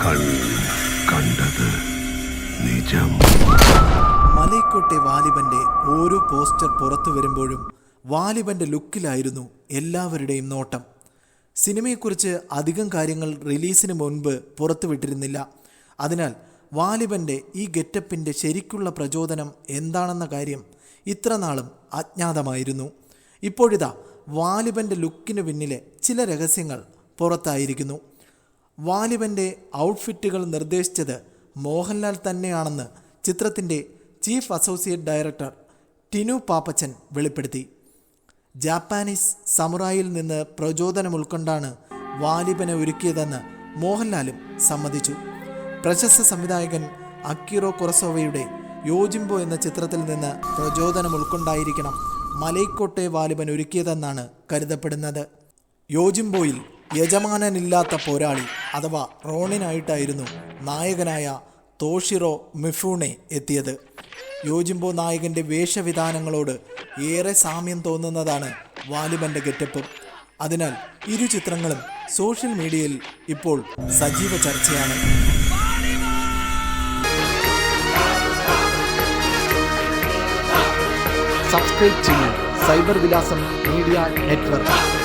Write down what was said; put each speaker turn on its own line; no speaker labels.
കണ്ടത് നിജം.
മലൈക്കോട്ടെ വാലിബന്റെ ഓരോ പോസ്റ്റർ പുറത്തു വരുമ്പോഴും വാലിബന്റെ ലുക്കിലായിരുന്നു എല്ലാവരുടെയും നോട്ടം. സിനിമയെക്കുറിച്ച് അധികം കാര്യങ്ങൾ റിലീസിന് മുൻപ് പുറത്തുവിട്ടിരുന്നില്ല അതിനാൽ വാലിബന്റെ ഈ ഗെറ്റപ്പിന്റെ ശരിക്കുള്ള പ്രചോദനം എന്താണെന്ന കാര്യം ഇത്ര നാളും അജ്ഞാതമായിരുന്നു. ഇപ്പോഴിതാ വാലിബന്റെ ലുക്കിന് പിന്നിലെ ചില രഹസ്യങ്ങൾ പുറത്തായിരിക്കുന്നു. വാലിബന്റെ ഔട്ട്ഫിറ്റുകൾ നിർദ്ദേശിച്ചത് മോഹൻലാൽ തന്നെയാണെന്ന് ചിത്രത്തിന്റെ chief associate director Tinu Pappachan വെളിപ്പെടുത്തി. ജാപ്പാനീസ് സമുറായിൽ നിന്ന് പ്രചോദനം ഉൾക്കൊണ്ടാണ് വാലിബനെ ഒരുക്കിയതെന്ന് മോഹൻലാലും സമ്മതിച്ചു. പ്രശസ്ത സംവിധായകൻ അക്കിറോ കുറസോവയുടെ യോജിംബോ എന്ന ചിത്രത്തിൽ നിന്ന് പ്രചോദനം ഉൾക്കൊണ്ടായിരിക്കണം മലൈക്കോട്ടെ വാലിബൻ ഒരുക്കിയതെന്നാണ് കരുതപ്പെടുന്നത്. യോജിംബോയിൽ യജമാനനില്ലാത്ത പോരാളി അഥവാ റോണിനായിട്ടായിരുന്നു നായകനായ തോഷിറോ മിഫൂണെ എത്തിയത്. യോജിംബോ നായകന്റെ വേഷവിധാനങ്ങളോട് ഏറെ സാമ്യം തോന്നുന്നതാണ് വാലിബന്റെ ഗെറ്റപ്പ്. അതിനാൽ ഇരു ചിത്രങ്ങളും സോഷ്യൽ മീഡിയയിൽ ഇപ്പോൾ സജീവ ചർച്ചയാണ്. സബ്സ്ക്രൈബ് ചെയ്യൂ. സൈബർ വിലാസം മീഡിയ നെറ്റ്വർക്ക്.